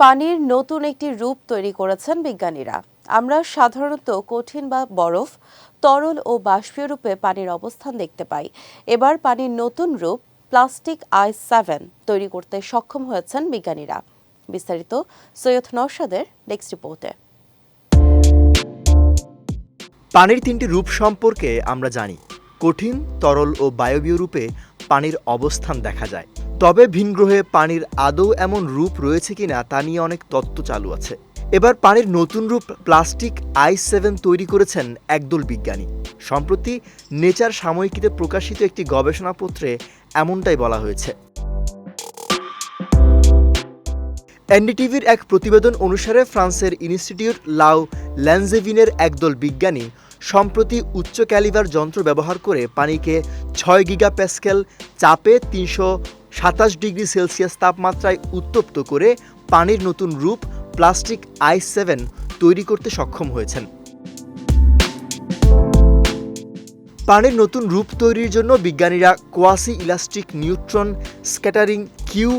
পানির নতুন একটি রূপ তৈরি করেছেন বিজ্ঞানীরা। আমরা সাধারণত কঠিন বা বরফ, তরল ও বাষ্পীয় রূপে পানির অবস্থান দেখতে পাই। এবার পানির নতুন রূপ প্লাস্টিক আই সেভেন তৈরি করতে সক্ষম হয়েছেন বিজ্ঞানীরা। বিস্তারিত সৈয়দ নওশাদের নেক্সট রিপোর্টে। পানির তিনটি রূপ সম্পর্কে আমরা জানি। কঠিন, তরল ও বায়বীয় রূপে পানির অবস্থান দেখা যায়। তবে ভিনগ্রহে পানির আদৌ এমন রূপ রয়েছে কিনা তা নিয়ে অনেক তত্ত্ব চালু আছে। এবার পানির নতুন রূপ প্লাস্টিক আই সেভেন তৈরি করেছেন একদল বিজ্ঞানী। সম্প্রতি নেচার সাময়িকীতে প্রকাশিত একটি গবেষণাপত্রে এমনটাই বলা হয়েছে। এনডিটিভির এক প্রতিবেদন অনুসারে ফ্রান্সের ইনস্টিটিউট লাউ ল্যানজেভিনের একদল বিজ্ঞানী সম্প্রতি উচ্চ ক্যালিভার যন্ত্র ব্যবহার করে পানিকে ছয় গিগা প্যাসকেল চাপে তিনশো সাতাশ ডিগ্রি সেলসিয়াস তাপমাত্রায় উত্তপ্ত করে পানির নতুন রূপ প্লাস্টিক আই সেভেন তৈরি করতে সক্ষম হয়েছেন। পানির নতুন রূপ তৈরির জন্য বিজ্ঞানীরা quasi elastic neutron scattering Q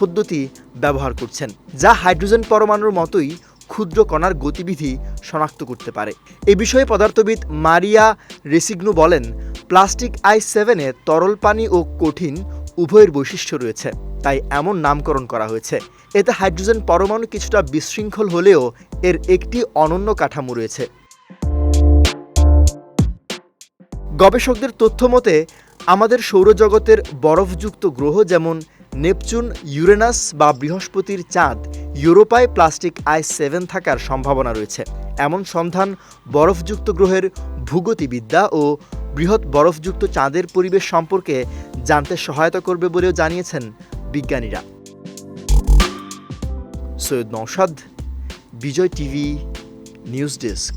পদ্ধতি ব্যবহার করছেন, যা হাইড্রোজেন পরমাণুর মতোই ক্ষুদ্র কণার গতিবিধি শনাক্ত করতে পারে। এ বিষয়ে পদার্থবিদ মারিয়া রেসিগনু বলেন প্লাস্টিক আই সেভেনে তরল পানি ও কঠিন উভয়ের বৈশিষ্ট্য রয়েছে, তাই এমন নামকরণ করা হয়েছে। এতে হাইড্রোজেন পরমাণু কিছুটা বিশৃঙ্খল হলেও এর একটি অনন্য কাঠামো রয়েছে। গবেষকদের তথ্য মতে, আমাদের সৌরজগতের বরফযুক্ত গ্রহ যেমন নেপচুন, ইউরেনাস বা বৃহস্পতির চাঁদ, ইউরোপায় প্লাস্টিক আই সেভেন থাকার সম্ভাবনা রয়েছে। এমন সন্ধান বরফযুক্ত গ্রহের ভূগতিবিদ্যা ও বৃহৎ বরফযুক্ত চাঁদের পরিবেশ সম্পর্কে জানতে সহায়তা করবে বলেও জানিয়েছেন বিজ্ঞানীরা। Syed Naushad Vijay TV, news desk.